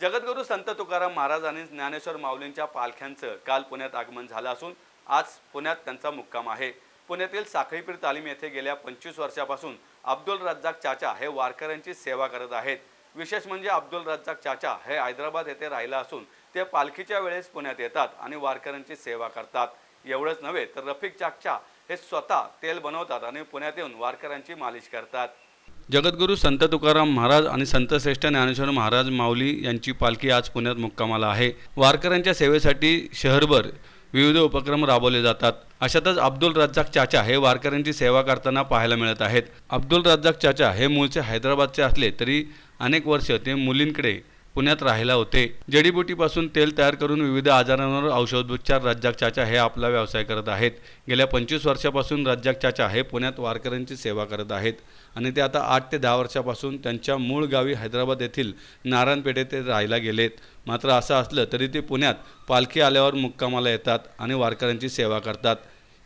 जगद्गुरू संत तुकाराम महाराज आणि ज्ञानेश्वर माऊलींच्या पालख्यांचं काल पुण्यात आगमन झालं असून आज पुण्यात त्यांचा मुक्काम आहे. पुण्यातील साखळीपीर तालीम येथे गेल्या पंचवीस वर्षापासून अब्दुल रज्जाक चाचा हे वारकऱ्यांची सेवा करत आहेत. विशेष म्हणजे अब्दुल रज्जाक चाचा हे हैदराबाद येथे राहिला असून ते पालखीच्या वेळेस पुण्यात येतात आणि वारकऱ्यांची सेवा करतात. एवढंच नव्हे तर रफिक चाकचा हे स्वतः तेल बनवतात आणि पुण्यात येऊन वारकऱ्यांची मालिश करतात. जगद्गुरू संत तुकाराम महाराज आणि संत श्रेष्ठ ज्ञानेश्वर महाराज माऊली यांची पालखी आज पुण्यात मुक्कामाला आहे. वारकऱ्यांच्या सेवेसाठी शहरभर विविध उपक्रम राबवले जातात. अशातच अब्दुल रज्जाक चाचा हे वारकऱ्यांची सेवा करताना पाहायला मिळत आहेत. अब्दुल रज्जाक चाचा हे मूळचे हैदराबादचे असले तरी अनेक वर्ष ते मुलींकडे पुण्यात राहायला होते. जडीबुटीपासून तेल तयार करून विविध आजारांवर औषधोपचार रज्जाक चाचा हे आपला व्यवसाय करत आहेत. गेल्या पंचवीस वर्षापासून रज्जाक चाचा हे पुण्यात वारकऱ्यांची सेवा करत आहेत आणि ते आता आठ ते दहा वर्षापासून त्यांच्या मूळ गावी हैदराबाद येथील नारायणपेठे ते राहायला गेलेत. मात्र असं असलं तरी ते पुण्यात पालखी आल्यावर मुक्कामाला येतात आणि वारकऱ्यांची सेवा करतात.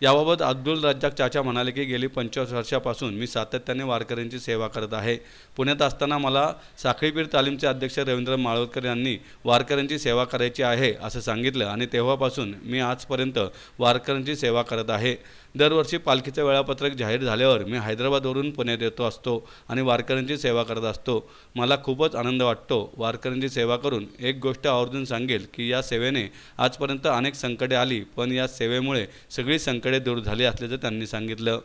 याबाबत अब्दुल रज्जाक चाचा म्हणाले की गेली पंचवीस वर्षापासून मी सातत्याने वारकऱ्यांची सेवा करत आहे. पुण्यात असताना मला साखळीपीर तालीमचे अध्यक्ष रवींद्र माळवतकर यांनी वारकऱ्यांची सेवा करायची आहे असं सांगितलं आणि तेव्हापासून मी आजपर्यंत वारकऱ्यांची सेवा करत आहे. दरवर्षी पालखीचं वेळापत्रक जाहीर झाल्यावर मी हैदराबादवरून पुण्यात येतो असतो आणि वारकऱ्यांची सेवा करत असतो. मला खूपच आनंद वाटतो वारकऱ्यांची सेवा करून. एक गोष्ट आवर्जून सांगेल की या सेवेने आजपर्यंत अनेक संकटे आली पण या सेवेमुळे सगळी संकटे दूर झाले असल्याचं त्यांनी सांगितलं.